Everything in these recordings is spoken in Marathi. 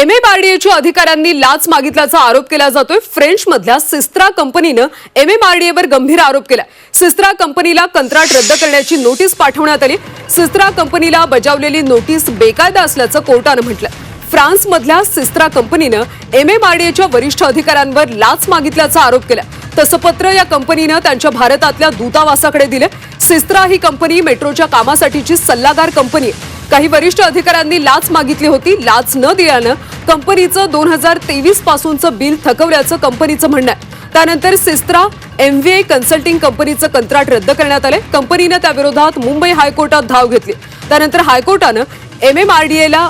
एमएमआरडीएच्या अधिकाऱ्यांनी लाच मागितल्याचा आरोप केला जातोय. फ्रेंच मधल्या सिस्त्रा कंपनीनं एम ए एमएमआरडीएवर गंभीर आरोप केला सिस्त्रा कंपनीला कंत्राट रद्द करण्याची नोटीस पाठवण्यात आली. सिस्त्रा कंपनीला बजावलेली नोटीस बेकायदा असल्याचं कोर्टानं म्हटलं फ्रान्समधल्या सिस्त्रा कंपनीनं एम ए एमएमआरडीएच्या वरिष्ठ अधिकाऱ्यांवर लाच मागितल्याचा आरोप केला तसं पत्र या कंपनीनं त्यांच्या भारतातल्या दूतावासाकडे दिलं सिस्त्रा ही कंपनी मेट्रोच्या कामासाठीची सल्लागार कंपनी आहे. काही वरिष्ठ अधिकाऱ्यांनी लाच मागितली होती. लाच न दिल्यानं कंपनीचं दोन हजार तेवीस पासूनचं बिल थकवल्याचं कंपनीचं म्हणणं आहे. त्यानंतर सिस्त्रा एमव्हीए कन्सल्टिंग कंपनीचं कंत्राट रद्द करण्यात आले कंपनीनं त्याविरोधात मुंबई हायकोर्टात धाव घेतली. त्यानंतर हायकोर्टानं एम एम आर डी एला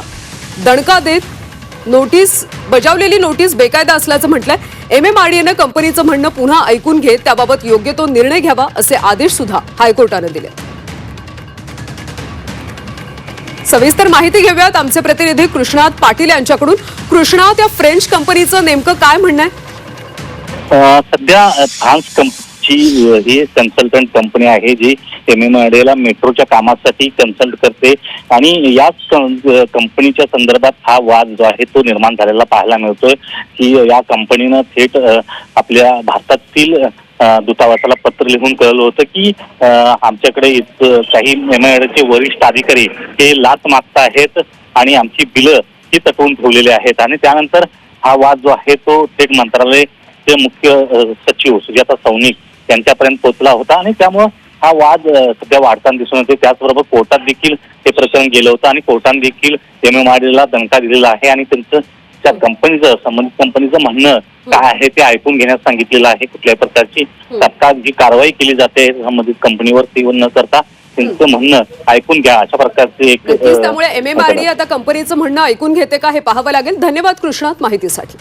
दणका देत नोटीस बजावलेली नोटीस बेकायदा असल्याचं म्हटलंय. एनं कंपनीचं म्हणणं पुन्हा ऐकून घेत त्याबाबत योग्य तो निर्णय घ्यावा असे आदेश सुद्धा हायकोर्टानं दिले सविस्तर माहिती घेऊयात. आमचे प्रतिनिधी कृष्णात पाटील यांच्याकडून. कृष्णात या फ्रेंच कंपनीचं नेमकं काय म्हणणं आहे? सध्या फ्रान्स कंपची ही कन्सल्टंट कंपनी आहे जी एम एम ला मेट्रोच्या कामासाठी कन्सल्ट करते. आणि याच कंपनीच्या संदर्भात हा वाद जो आहे तो निर्माण झालेला पाहायला मिळतोय. की या कंपनीनं थेट आपल्या भारतातील दूतावासाला पत्र लिहून कळलं होतं की आमच्याकडे काही एम चे वरिष्ठ अधिकारी हे लाच मागत आहेत आणि आमची बिलं ही तटवून ठेवलेली आहेत. आणि त्यानंतर हा वाद जो आहे तो थेट मंत्रालय चे मुख्य सचिव सुजाता सौनिक यांच्यापर्यंत पोहोचला होता आणि त्यामुळं हा वाद सध्या वाढताना दिसून येतो त्याचबरोबर कोर्टात देखील हे प्रकरण गेलं होतं आणि कोर्टाने देखील एम एम दणका दिलेला आहे आणि त्यांचं त्या कंपनीचं संबंधित कंपनीचं म्हणणं काय आहे ते ऐकून घेण्यास सांगितलेलं आहे कुठल्याही प्रकारची. तत्काळ जी कारवाई केली जाते संबंधित कंपनीवर ती न करता त्यांचं म्हणणं ऐकून घ्या. अशा प्रकारचे एक त्यामुळे एमएमआरडी आता कंपनीचं म्हणणं ऐकून घेते का हे पाहावं लागेल. धन्यवाद कृष्णात माहितीसाठी.